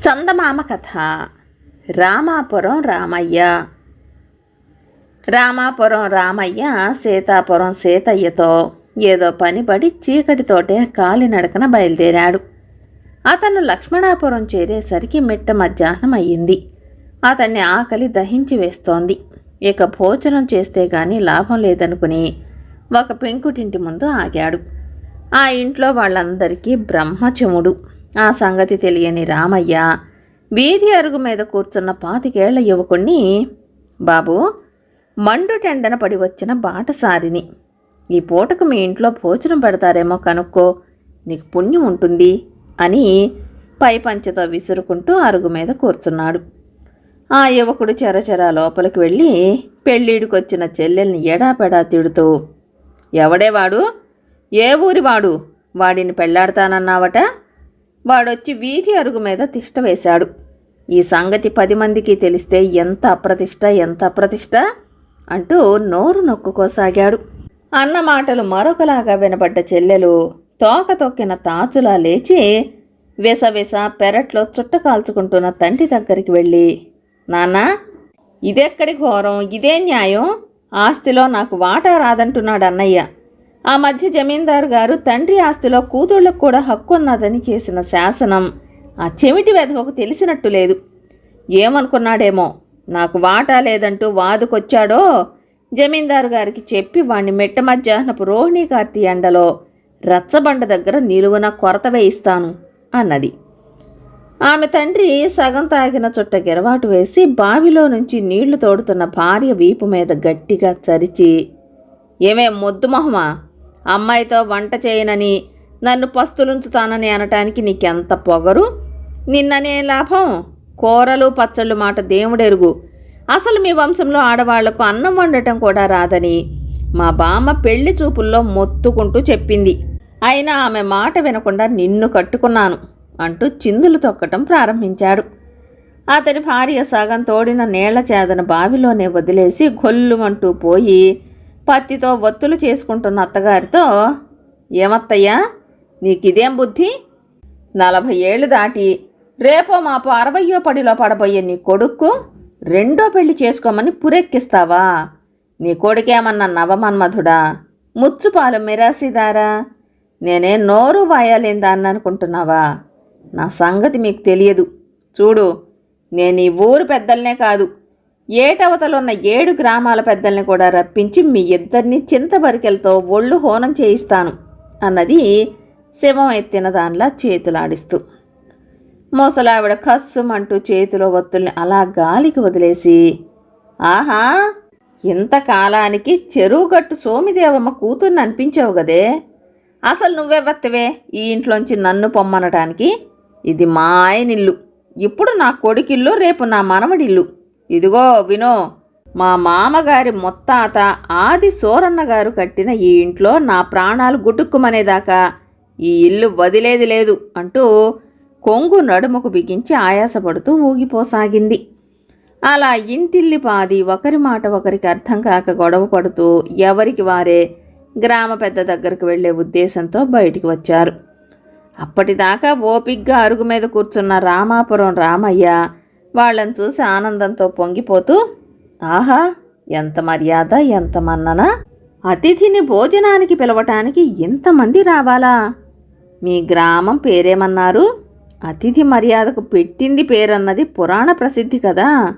చందమామ కథ. రామాపురం రామయ్య. రామాపురం రామయ్య సీతాపురం సీతయ్యతో ఏదో పనిపడి చీకటితోటే కాలినడకన బయలుదేరాడు. అతను లక్ష్మణాపురం చేరేసరికి మిట్ట మధ్యాహ్నం అయ్యింది. అతన్ని ఆకలి దహించి వేస్తోంది. ఇక భోజనం చేస్తే గాని లాభం లేదనుకుని ఒక పెంకుటింటి ముందు ఆగాడు. ఆ ఇంట్లో వాళ్ళందరికీ బ్రహ్మచముడు. ఆ సంగతి తెలియని రామయ్య వీధి అరుగు మీద కూర్చున్న పాతికేళ్ళ యువకుణ్ణి బాబు మండు టెండన పడి వచ్చిన బాటసారిని. ఈ పూటకు మీ ఇంట్లో భోజనం పెడతారేమో కనుక్కో నీకు పుణ్యం ఉంటుంది అని పై పంచతో విసురుకుంటూ అరుగు మీద కూర్చున్నాడు. ఆ యువకుడు చెరచెర లోపలికి వెళ్ళి పెళ్ళిడికొచ్చిన చెల్లెల్ని ఎడాపెడా తిడుతూ ఎవడేవాడు ఏ ఊరి వాడు? వాడిని పెళ్ళాడతానన్నావట వాడొచ్చి వీధి అరుగు మీద తిష్ట వేశాడు. ఈ సంగతి పది మందికి తెలిస్తే ఎంత అప్రతిష్ట ఎంత అప్రతిష్ట అంటూ నోరు నొక్కుకోసాగాడు. అన్న మాటలు మరొకలాగా వినబడ్డ చెల్లెలు తోక తొక్కిన తాచులా లేచి వెసవెస పెరట్లో చుట్ట కాల్చుకుంటున్న తండ్రి దగ్గరికి వెళ్ళి నాన్నా ఇదెక్కడి ఘోరం? ఇదే న్యాయం? ఆస్తిలో నాకు వాటా రాదంటున్నాడు అన్నయ్య. ఆ మధ్య జమీందారు గారు తండ్రి ఆస్తిలో కూతుళ్ళకు కూడా హక్కు ఉన్నదని చేసిన శాసనం. ఆ చెమిటి వెధవకు తెలిసినట్టు లేదు. ఏమనుకున్నాడేమో? నాకు వాటా లేదంటూ వాదుకొచ్చాడో? జమీందారు గారికి చెప్పి వాణ్ణి మెట్ట మధ్యాహ్నపు రోహిణీ కార్తీ ఎండలో రచ్చబండ దగ్గర నిలువున కొరత వేయిస్తాను అన్నది. ఆమె తండ్రి సగం తాగిన చుట్ట గిరవాటు వేసి బావిలో నుంచి నీళ్ళు తోడుతున్న భార్య వీపు మీద గట్టిగా చరిచి ఏమే మొద్దు మొహమా? అమ్మాయితో వంట చేయనని నన్ను పస్తులుంచుతానని అనటానికి నీకెంత పొగరు? నిన్ననే లాభం. కూరలు పచ్చళ్ళు మాట దేవుడెరుగు. అసలు మీ వంశంలో ఆడవాళ్ళకు అన్నం వండటం కూడా రాదని మా బామ్మ పెళ్ళి చూపుల్లో మొత్తుకుంటూ చెప్పింది. అయినా ఆమె మాట వినకుండా నిన్ను కట్టుకున్నాను అంటూ చిందులు తొక్కటం ప్రారంభించాడు. అతని భార్య సగం తోడిన నీళ్ళ చేదన బావిలోనే వదిలేసి గొల్లుమంటూ పోయి పత్తితో ఒత్తులు చేసుకుంటున్న అత్తగారితో ఏమత్తయ్యా నీకిదేం బుద్ధి? నలభై ఏళ్ళు దాటి రేపో మాపో అరవయో పడిలో పడబోయే నీ కొడుక్కు రెండో పెళ్ళి చేసుకోమని పురెక్కిస్తావా? నీ కొడుకేమన్నా నవమన్మధుడా? ముచ్చుపాలు మిరాసిదారా? నేనే నోరు వాయాలేందాన్ని అనుకుంటున్నావా నా సంగతి మీకు తెలియదు. చూడు నేను ఈ ఊరు పెద్దలనే కాదు. ఏటవతలున్న ఏడు గ్రామాల పెద్దల్ని కూడా రప్పించి మీ ఇద్దరిని చింతబరికెలతో ఒళ్ళు హోనం చేయిస్తాను అన్నది శవం ఎత్తిన దానిలా చేతులాడిస్తూ. ముసలావిడ కస్సుమంటూ చేతిలో ఒత్తుల్ని అలా గాలికి వదిలేసి ఆహా ఇంతకాలానికి చెరువుగట్టు సోమిదేవమ్మ కూతుర్ని అనిపించావు గదే అసలు నువ్వెవత్తవే ఈ ఇంట్లోంచి నన్ను పొమ్మనటానికి? ఇది మా ఆయనిల్లు. ఇప్పుడు నా కొడుకిల్లు రేపు నా మనవడిల్లు. ఇదిగో వినో మా మామగారి మొత్తాత ఆది సోరన్న గారు కట్టిన ఈ ఇంట్లో నా ప్రాణాలు గుటుక్కుమనేదాకా. ఈ ఇల్లు వదిలేది లేదు అంటూ కొంగు నడుముకు బిగించి ఆయాసపడుతూ ఊగిపోసాగింది. అలా ఇంటిల్లి పాది ఒకరి మాట ఒకరికి అర్థం కాక గొడవ పడుతూ ఎవరికి వారే గ్రామ పెద్ద దగ్గరకు వెళ్ళే ఉద్దేశంతో బయటికి వచ్చారు. అప్పటిదాకా ఓపిగ్గా అరుగు మీద కూర్చున్న రామాపురం రామయ్య వాళ్ళని చూసి ఆనందంతో పొంగిపోతూ ఆహా ఎంత మర్యాద ఎంత మన్నన. అతిథిని భోజనానికి పిలవటానికి ఎంతమంది రావాలా? మీ గ్రామం పేరేమన్నారు? అతిథి మర్యాదకు పెట్టింది పేరన్నది పురాణ ప్రసిద్ధి కదా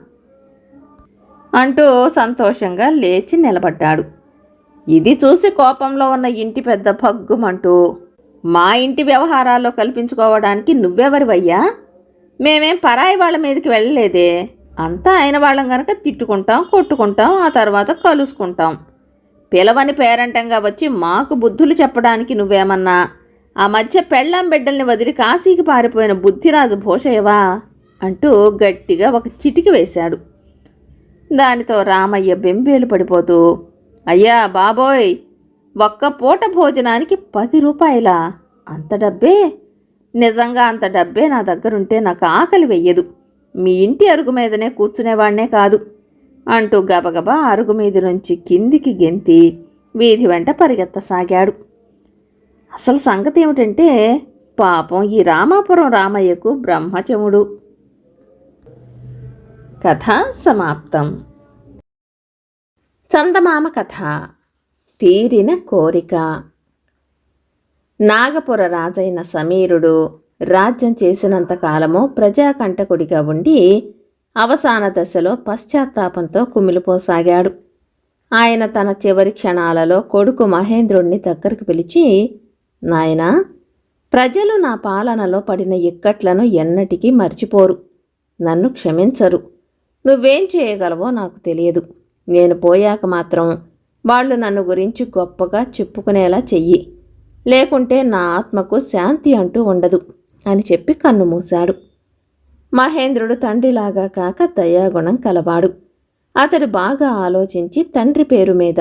అంటూ సంతోషంగా లేచి నిలబడ్డాడు. ఇది చూసి కోపంలో ఉన్న ఇంటి పెద్ద భగ్గుమంటూ మా ఇంటి వ్యవహారాల్లో కల్పించుకోవడానికి నువ్వెవరివయ్యా? మేమేం పరాయి వాళ్ళ మీదకి వెళ్ళలేదే. అంతా అయిన వాళ్ళం గనక తిట్టుకుంటాం కొట్టుకుంటాం ఆ తర్వాత కలుసుకుంటాం. పిలవని పేరంటంగా వచ్చి మాకు బుద్ధులు చెప్పడానికి నువ్వేమన్నా? ఆ మధ్య పెళ్ళాం బిడ్డల్ని వదిలి కాశీకి పారిపోయిన బుద్ధిరాజు భోషయ్యవా? అంటూ గట్టిగా ఒక చిటికి వేశాడు. దానితో రామయ్య బెంబేలు పడిపోతూ అయ్యా బాబోయ్ ఒక్క పూట భోజనానికి పది రూపాయల? అంత డబ్బే? నిజంగా అంత డబ్బే నా దగ్గరుంటే నాకు ఆకలి వెయ్యదు. మీ ఇంటి అరుగు మీదనే కూర్చునేవాడినే కాదు. అంటూ గబగబా అరుగు మీద నుంచి కిందికి గెంతి వీధి వెంట పరిగెత్తసాగాడు. అసలు సంగతి ఏమిటంటే పాపం ఈ రామాపురం రామయ్యకు బ్రహ్మచముడు. కథ సమాప్తం. చందమామ కథ. తీరిన కోరిక. నాగపుర రాజైన సమీరుడు రాజ్యం చేసినంత కాలము ప్రజాకంటకుడిగా ఉండి అవసాన దశలో పశ్చాత్తాపంతో కుమిలిపోసాగాడు. ఆయన తన చివరి క్షణాలలో కొడుకు మహేంద్రుణ్ణి దగ్గరకు పిలిచి నాయనా ప్రజలు నా పాలనలో పడిన ఇక్కట్లను ఎన్నటికీ మర్చిపోరు. నన్ను క్షమించరు. నువ్వేం చేయగలవో నాకు తెలియదు. నేను పోయాక మాత్రం వాళ్ళు నన్ను గురించి గొప్పగా చెప్పుకునేలా చెయ్యి. లేకుంటే నా ఆత్మకు శాంతి అంటూ ఉండదు అని చెప్పి కన్ను మూశాడు. మహేంద్రుడు తండ్రిలాగా కాక దయాగుణం కలవాడు. అతడు బాగా ఆలోచించి తండ్రి పేరు మీద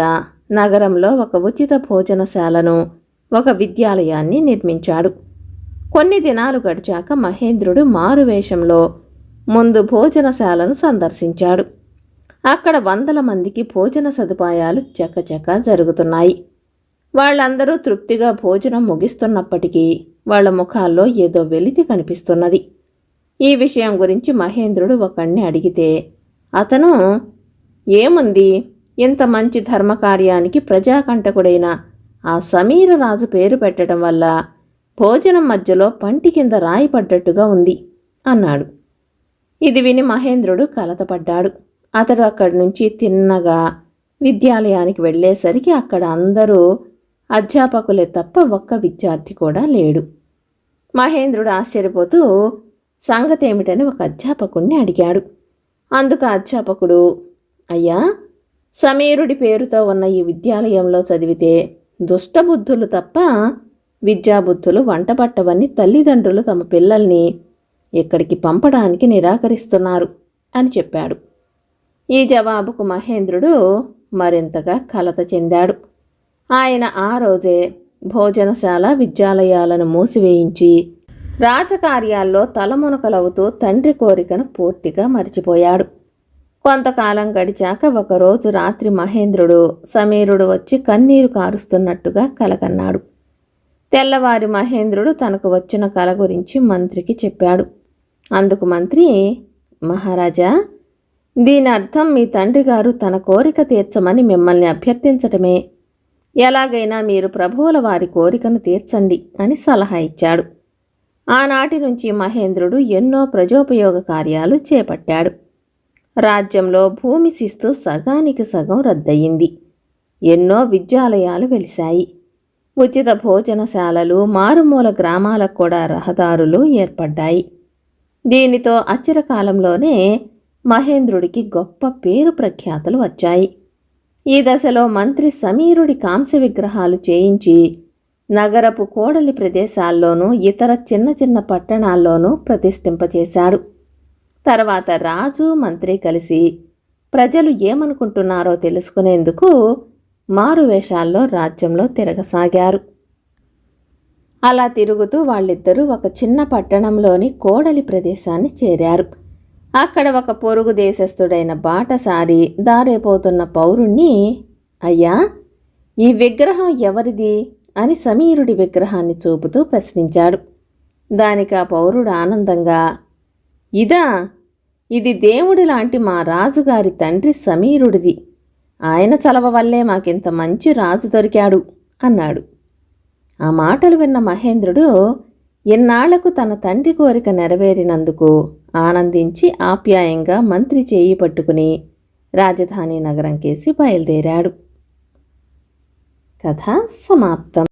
నగరంలో ఒక ఉచిత భోజనశాలను ఒక విద్యాలయాన్ని నిర్మించాడు. కొన్ని దినాలు గడిచాక మహేంద్రుడు మారువేషంలో ముందు భోజనశాలను సందర్శించాడు. అక్కడ వందల మందికి భోజన సదుపాయాలు చకచక జరుగుతున్నాయి. వాళ్ళందరూ తృప్తిగా భోజనం ముగిస్తున్నప్పటికీ వాళ్ళ ముఖాల్లో ఏదో వెలితి కనిపిస్తున్నది. ఈ విషయం గురించి మహేంద్రుడు ఒకణ్ణి అడిగితే అతను ఏముంది? ఇంత మంచి ధర్మకార్యానికి ప్రజాకంటకుడైన ఆ సమీర రాజు పేరు పెట్టడం వల్ల భోజనం మధ్యలో పంటి కింద రాయి పడ్డట్టుగా ఉంది అన్నాడు. ఇది విని మహేంద్రుడు కలతపడ్డాడు. అతడు అక్కడి నుంచి తిన్నగా విద్యాలయానికి వెళ్ళేసరికి అక్కడ అందరూ అధ్యాపకులే తప్ప ఒక్క విద్యార్థి కూడా లేడు. మహేంద్రుడు ఆశ్చర్యపోతూ సంగతేమిటని ఒక అధ్యాపకుణ్ణి అడిగాడు. అందుకు అధ్యాపకుడు అయ్యా సమీరుడి పేరుతో ఉన్న ఈ విద్యాలయంలో చదివితే దుష్టబుద్ధులు తప్ప విద్యాబుద్ధులు వంటపట్టవని తల్లిదండ్రులు తమ పిల్లల్ని ఇక్కడికి పంపడానికి నిరాకరిస్తున్నారు అని చెప్పాడు. ఈ జవాబుకు మహేంద్రుడు మరింతగా కలత చెందాడు. ఆయన ఆ రోజే భోజనశాల విద్యాలయాలను మూసివేయించి రాజకార్యాల్లో తలమునకలవుతూ తండ్రి కోరికను పూర్తిగా మరిచిపోయాడు. కొంతకాలం గడిచాక ఒకరోజు రాత్రి మహేంద్రుడు సమీరుడు వచ్చి కన్నీరు కారుస్తున్నట్టుగా కలకన్నాడు. తెల్లవారి మహేంద్రుడు తనకు వచ్చిన కల గురించి మంత్రికి చెప్పాడు. అందుకు మంత్రి మహారాజా దీని అర్థం మీ తండ్రి గారు తన కోరిక తీర్చమని మిమ్మల్ని అభ్యర్థించటమే. ఎలాగైనా మీరు ప్రభువుల వారి కోరికను తీర్చండి అని సలహా ఇచ్చాడు. ఆనాటి నుంచి మహేంద్రుడు ఎన్నో ప్రజోపయోగ కార్యాలు చేపట్టాడు. రాజ్యంలో భూమి శిస్తు సగానికి సగం రద్దయింది. ఎన్నో విద్యాలయాలు వెలిశాయి. ఉచిత భోజనశాలలు మారుమూల గ్రామాలకు కూడా రహదారులు ఏర్పడ్డాయి. దీనితో అచిరకాలంలోనే మహేంద్రుడికి గొప్ప పేరు ప్రఖ్యాతలు వచ్చాయి. ఈ దశలో మంత్రి సమీరుడి కాంస్య విగ్రహాలు చేయించి నగరపు కోడలి ప్రదేశాల్లోనూ ఇతర చిన్న చిన్న పట్టణాల్లోనూ ప్రతిష్ఠింపచేశాడు. తర్వాత రాజు మంత్రి కలిసి ప్రజలు ఏమనుకుంటున్నారో తెలుసుకునేందుకు మారువేషాల్లో రాజ్యంలో తిరగసాగారు. అలా తిరుగుతూ వాళ్ళిద్దరూ ఒక చిన్న పట్టణంలోని కోడలి ప్రదేశాన్ని చేరారు. అక్కడ ఒక పొరుగు దేశస్థుడైన బాటసారి దారేపోతున్న పౌరుణ్ణి అయ్యా ఈ విగ్రహం ఎవరిది? అని సమీరుడి విగ్రహాన్ని చూపుతూ ప్రశ్నించాడు. దానికి ఆ పౌరుడు ఆనందంగా ఇదా ఇది దేవుడి లాంటి మా రాజుగారి తండ్రి సమీరుడిది. ఆయన చలవ వల్లే మాకింత మంచి రాజు దొరికాడు అన్నాడు. ఆ మాటలు విన్న మహేంద్రుడు ఇన్నాళ్ళకు తన తండ్రి కోరిక నెరవేరినందుకు ఆనందించి ఆప్యాయంగా మంత్రి చేయి పట్టుకుని రాజధాని నగరం కేసి బయలుదేరాడు. కథ సమాప్తం.